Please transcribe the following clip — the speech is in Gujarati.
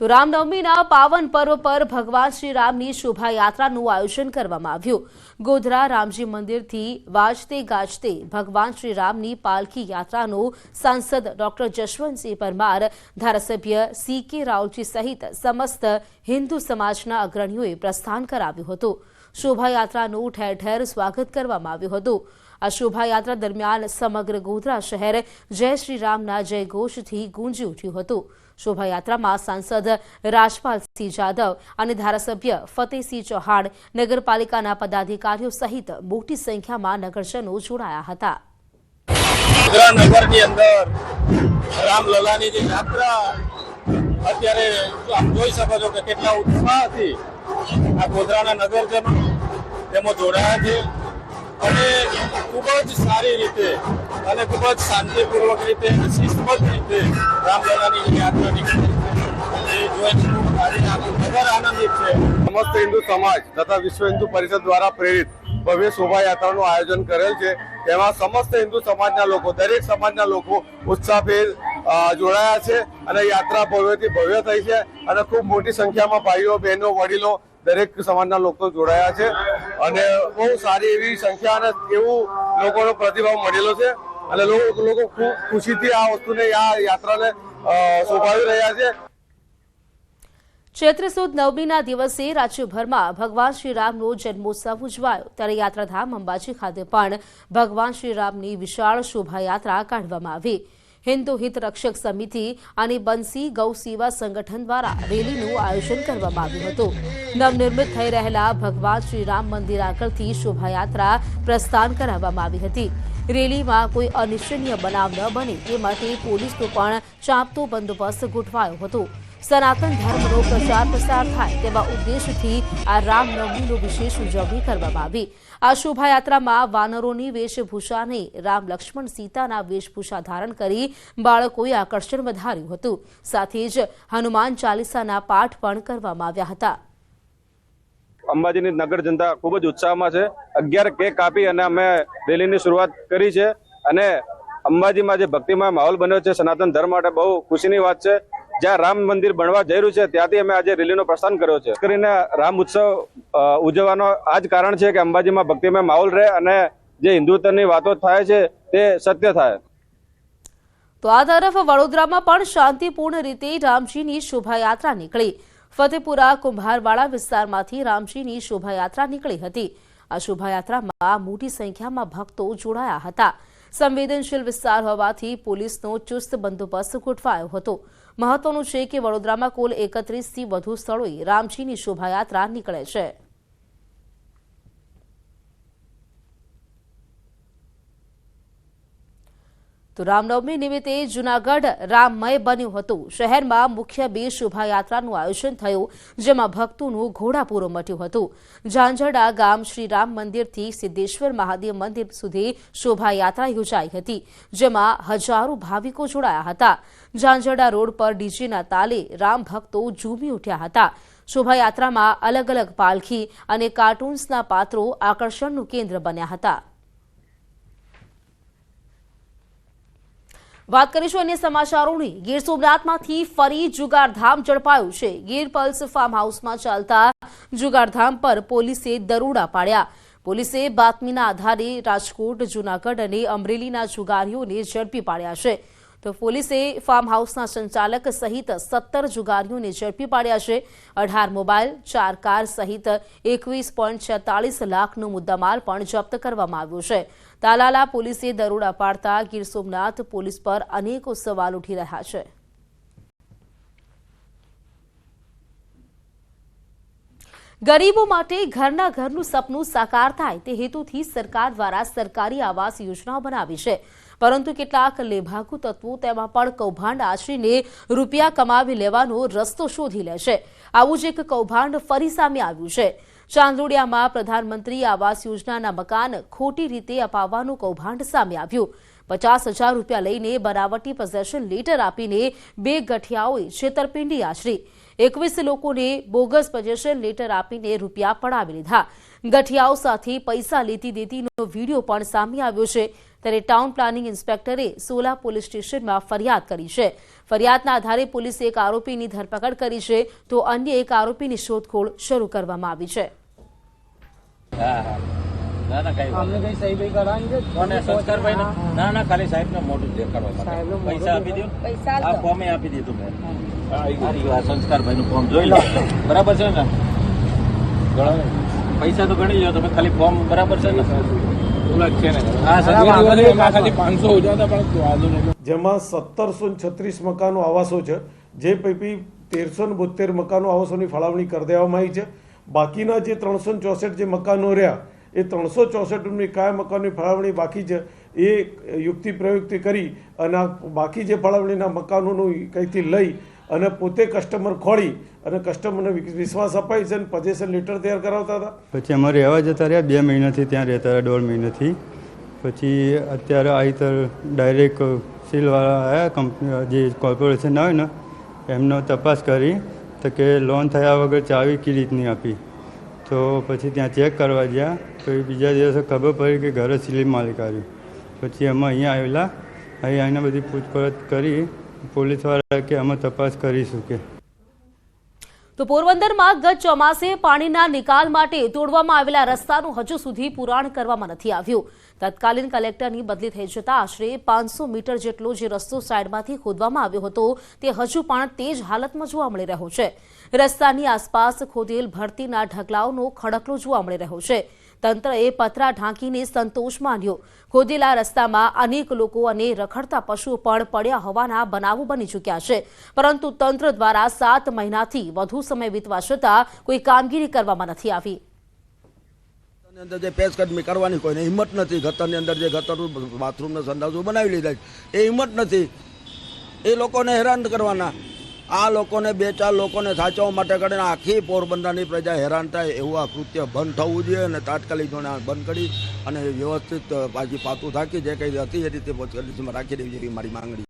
તો રામનવમીના પાવન પર્વ પર ભગવાન શ્રી રામની શોભાયાત્રાનું આયોજન કરવામાં આવ્યું. ગોધરા રામજી મંદિરથી વાજતે ગાજતે ભગવાન શ્રી રામની પાલખી યાત્રાનો સાંસદ ડોક્ટર જશવંતસિંહ પરમાર, ધારાસભ્ય સી કે રાવલજી સહિત સમસ્ત હિન્દુ સમાજના અગ્રણીઓએ પ્રસ્થાન કરાવ્યું હતું. શોભાયાત્રાનું ઠેર ઠેર સ્વાગત કરવામાં આવ્યું હતું. આ શોભાયાત્રા દરમિયાન સમગ્ર ગોધરા શહેર જય શ્રી રામના જયઘોષથી ગુંજી ઉઠ્યું હતું. શોભાયાત્રામાં સાંસદ રાજપાલસિંહ જાદવ અને ધારાસભ્ય ફતેહસિંહ ચૌહાણ નગરપાલિકાના પદાધિકારીઓ સહિત મોટી સંખ્યામાં નગરજનો જોડાયા હતા. નગરની અંદર રામલલાની જે યાત્રા, અત્યારે આપ જોઈ શકો છો કે કેટલા ઉત્સાહથી આ ગોધરાના નગરજનો તેમાં જોડાયા છે. અને ખૂબ જ સારી રીતે અને ખૂબ જ શાંતિપૂર્વક રીતે શિસ્તબદ્ધ રીતે રામલલાની યાત્રા નીકળી. આજે આનંદિત છે. સમસ્ત હિન્દુ સમાજ તથા વિશ્વ હિન્દુ પરિષદ દ્વારા પ્રેરિત ભવ્ય શોભાયાત્રાનું આયોજન કરેલ છે. તેમાં સમસ્ત હિન્દુ સમાજના લોકો, દરેક સમાજના લોકો ઉત્સાહભેર જોડાયા છે અને યાત્રા ભવ્યથી ભવ્ય થઈ છે અને ખૂબ મોટી સંખ્યામાં ભાઈઓ, બહેનો, વડીલો દરેક સમાજના લોકો જોડાયા છે. અને બહુ સારી એવી સંખ્યા અને એવું લોકોનો પ્રતિભાવ મળેલો છે. અને લોકો લોકો ખુશીથી આ વસ્તુને આ યાત્રાને શોભાવી રહ્યા છે. ચૈત્ર સુદ નવમીના દિવસે રાજ્યભરમાં ભગવાન શ્રી રામનો જન્મોત્સવ ઉજવાયો. ત્યારે યાત્રાધામ અંબાજી ખાતે પણ ભગવાન શ્રી રામની વિશાળ શોભાયાત્રા કાઢવામાં આવી. હિન્દુ હિત રક્ષક સમિતિ અને બંસી ગૌ સેવા સંગઠન દ્વારા રેલીનું આયોજન કરવામાં આવ્યું હતું. નવનિર્મિત થઈ રહેલા ભગવાન શ્રી રામ મંદિર આગળથી શોભાયાત્રા પ્રસ્થાન કરાવવામાં આવી હતી. રેલીમાં કોઈ અનિચ્છનીય બનાવ ન બને તે માટે પોલીસનો પણ ચાંપતો બંદોબસ્ત ગોઠવાયો હતો. સનાતન ધર્મનો પ્રચાર પ્રસાર થાય તેવા ઉદ્દેશથી આ રામનવમીનો વિશેષ ઉજવણી કરવામાં આવી. આ શોભાયાત્રામાં વાનરોની વેશભૂષા રામ લક્ષ્મણ સીતાના વેશભૂષા ધારણ કરી બાળકોએ આકર્ષણ વધાર્યું હતું. સાથે જ હનુમાન ચાલીસાના પાઠ પણ કરવામાં આવ્યા હતા. અંબાજીની નગર જનતા ખૂબ જ ઉત્સાહમાં છે. અગિયાર કેક કાપી અને અમે રેલીની શરૂઆત કરી છે. અને અંબાજીમાં જે ભક્તિમય માહોલ બન્યો છે, સનાતન ધર્મ માટે બહુ ખુશીની વાત છે. જ્યાં રામ મંદિર બનવા જઈ રહ્યું છે, ત્યાંથી અમે આજે રેલીનો પ્રસ્થાન કર્યો છે. કરીને રામ ઉત્સવ ઉજવવાનો આ જ કારણ છે કે અંબાજીમાં ભક્તિમય માહોલ રહે અને જે હિન્દુત્વની વાતો થાય છે, તે સત્ય થાય. તો આ તરફ વડોદરામાં પણ શાંતિપૂર્ણ રીતે રામજીની શોભાયાત્રા નીકળી. ફતેપુરા, કુંભારવાડા વિસ્તારમાંથી રામજીની શોભાયાત્રા નીકળી હતી. આ શોભાયાત્રામાં મોટી સંખ્યામાં ભક્તો જોડાયા હતા. સંવેદનશીલ વિસ્તાર હોવાથી પોલીસનો ચુસ્ત બંદોબસ્ત ગોઠવાયો હતો. મહત્વનું છે કે વડોદરામાં કુલ એકત્રીસથી વધુ સ્થળોએ રામજીની શોભાયાત્રા નીકળે છે. તો રામનવમી નિમિત્તે જૂનાગઢ રામમય બન્યું હતું. શહેરમાં મુખ્ય બે શોભાયાત્રાનું આયોજન થયું, જેમાં ભક્તોનું ઘોડાપૂરો મટ્યું હતું. ઝાંઝરડા ગામ શ્રી રામ મંદિરથી સિદ્ધેશ્વર મહાદેવ મંદિર સુધી શોભાયાત્રા યોજાઈ હતી, જેમાં હજારો ભાવિકો જોડાયા હતા. ઝાંઝરડા રોડ પર ડીજેના તાલે રામ ભક્તો ઝૂમી ઉઠ્યા હતા. શોભાયાત્રામાં અલગ અલગ પાલખી અને કાર્ટૂન્સના પાત્રો આકર્ષણનું કેન્દ્ર બન્યા હતા. વાત કરીશું અન્ય સમાચારોની. ગીર સોમનાથમાંથી ફરી જુગારધામ ઝડપાયું છે. ગીર પલ્સ ફાર્મ હાઉસમાં ચાલતા જુગારધામ પર પોલીસે દરોડા પાડ્યા. પોલીસે બાતમીના આધારે રાજકોટ, જૂનાગઢ અને અમરેલીના જુગારીઓને ઝડપી પાડ્યા છે. તો પોલીસે ફાર્મ હાઉસના સંચાલક સહિત સત્તર જુગારીઓને ઝડપી પાડ્યા છે. અઢાર મોબાઈલ, ચાર કાર સહિત એકવીસ પોઈન્ટ છેતાળીસ લાખનો મુદ્દામાલ પણ જપ્ત કરવામાં આવ્યો છે. તાલાલા પોલીસે દરોડા પાડતા ગીર સોમનાથ પોલીસ પર અનેકો સવાલ ઉઠી રહ્યા છે. ગરીબો માટે ઘરના ઘરનું સપનું સાકાર થાય તે હેતુથી સરકાર દ્વારા સરકારી આવાસ યોજનાઓ બનાવી છે. પરંતુ કેટલાક લેભાગુ તત્વો તેમાં પણ કૌભાંડ આશરીને રૂપિયા કમાવી લેવાનો રસ્તો શોધી લે છે. આવું જ એક કૌભાંડ ફરી સામે આવ્યું છે. ચાંદોડિયામાં પ્રધાનમંત્રી આવાસ યોજનાના મકાન ખોટી રીતે અપાવવાનું કૌભાંડ સામે આવ્યું. પચાસ હજાર રૂપિયા લઈને બનાવટી પોઝેશન લેટર આપીને બે ગઠિયાઓએ છેતરપિંડી આચરી એકવીસ લોકોને બોગસ પોઝેશન લેટર આપીને રૂપિયા પડાવી લીધા. ગઠિયાઓ સાથે પૈસા લેતી દેતીનો વીડિયો પણ સામે આવ્યો છે. ત્યારે ટાઉન પ્લાનિંગ ઇન્સ્પેક્ટરે સોલા પોલીસ સ્ટેશનમાં ફરિયાદ કરી છે. ફરિયાદના આધારે પોલીસે એક આરોપીની ધરપકડ કરી છે તો અન્ય એક આરોપીની શોધખોળ શરૂ કરવામાં આવી છે. હા હા. ના ના કઈ અમને કઈ સહી ભાઈ કરાવી છે? કોને? સંસ્કારભાઈ ને ના ના ખાલી સાહેબ ને મોઢું દેખાડવા સાહેબનું માટે મોઢું પૈસા આપી દો. આ ફોર્મે આપી દીધું મેં. આ રહ્યું, આ સંસ્કારભાઈ નું ફોર્મ જોઈ લો. બરાબર છે ને? પૈસા તો ગણી લો તમે ખાલી ફોર્મ બરાબર છે ને? જેમાં સત્તરસો છત્રીસ મકાનો આવાસો છે. જે પૈકી તેરસો ને બોતેર મકાનો આવાસોની ફાળવણી કરી દેવામાં આવી છે. બાકીના જે ત્રણસો ચોસઠ જે મકાનો રહ્યા એ ત્રણસો ચોસઠની કયા મકાનની ફાળવણી બાકી છે. એ યુક્તિ પ્રયુક્તિ કરી અને બાકી જે ફાળવણીના મકાનોનું કંઈથી લઈ અને પોતે કસ્ટમર ખોળી અને કસ્ટમરને વિશ્વાસ અપાય છે અને પજેશન લેટર તૈયાર કરાવતા હતા. પછી અમારે રહેવા જતા રહ્યા, બે મહિનાથી ત્યાં રહેતા રહ્યા, દોઢ મહિનાથી. પછી અત્યારે આવી તો ડાયરેક્ટ સીલવાળા આવ્યા કંપની જે કોર્પોરેશન આવે ને, એમનો તપાસ કરી તો કે લોન થયા વગર ચાવી કઈ રીતની આપી. તો પછી ત્યાં ચેક કરવા ગયા એ બીજા દિવસે ખબર પડી કે ઘરે સીલી માલિક આવ્યું. પછી અમે અહીંયા આવેલા, અહીં આવીને બધી પૂછપરછ કરી પોલીસવાળા કે અમે તપાસ કરીશું કે? તો પોરબંદરમાં ગત ચોમાસે પાણીના નિકાલ માટે તોડવામાં આવેલા રસ્તાનું હજુ સુધી પુરાણ કરવામાં નથી આવ્યું. તત્કાલીન કલેક્ટરની બદલી થઈ જતા આશરે પાંચસો મીટર જેટલો જે રસ્તો સાઈડમાંથી ખોદવામાં આવ્યો હતો, તે હજુ પણ તે જ હાલતમાં જોવા મળી રહ્યો છે. રસ્તાની આસપાસ ખોદેલ ભરતીના ઢગલાઓનો ખડકલો જોવા મળી રહ્યો છે. તંત્રએ પતરા ઢાંકીને સંતોષ માન્યો. ખોદેલા રસ્તામાં અનેક લોકો અને રખડતા પશુઓ પણ પડ્યા હોવાના બનાવો બની ચૂક્યા છે. પરંતુ તંત્ર દ્વારા સાત મહિનાથી વધુ સમય વીતવા છતાં કોઈ કામગીરી કરવામાં નથી આવી. અંદર જે પેશકદમી કરવાની કોઈને હિંમત નથી. ગતરની અંદર જે ગતરનું બાથરૂમનો સંદાજો બનાવી લીધા એ હિંમત નથી. એ લોકોને હેરાન કરવાના. આ લોકોને બે ચાર લોકોને સાચવવા માટે કરીને આખી પોરબંદરની પ્રજા હેરાન થાય એવું આ કૃત્ય બંધ થવું જોઈએ અને તાત્કાલિક ધોરણે બંધ કરી અને વ્યવસ્થિત પાછી પાતું થાકી, જે કંઈ હતી એ રીતે પોલીસમાં રાખી દેવી જેવી મારી માંગણી